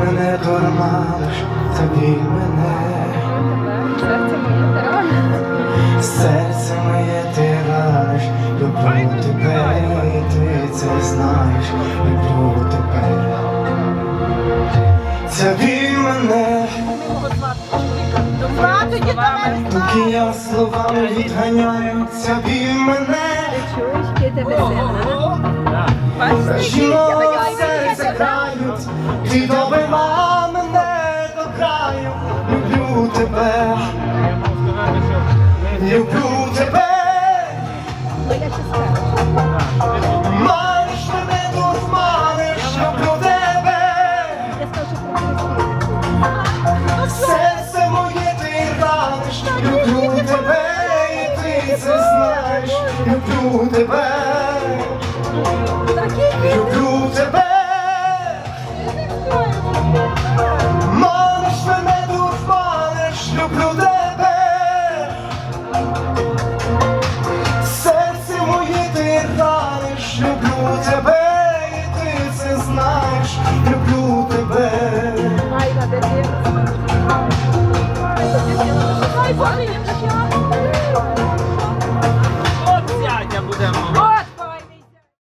мене дурманиш, тобі мене, Серце моє терор. серце моє ти раниш, люблю тебе, і ти це знаєш, люблю тебе. Тобі мене, поки я словами відганяю, тобі мене. Чуєш, я тебе. Бачиш, Жінок крають, ти добила мене до краю, люблю тебе, люблю тебе, маєш мене тут, люблю тебе, серце моє ти раниш, люблю тебе, і ти це знаєш, люблю тебе, люблю люблю тебе, і ти це знаєш, люблю тебе. Ай,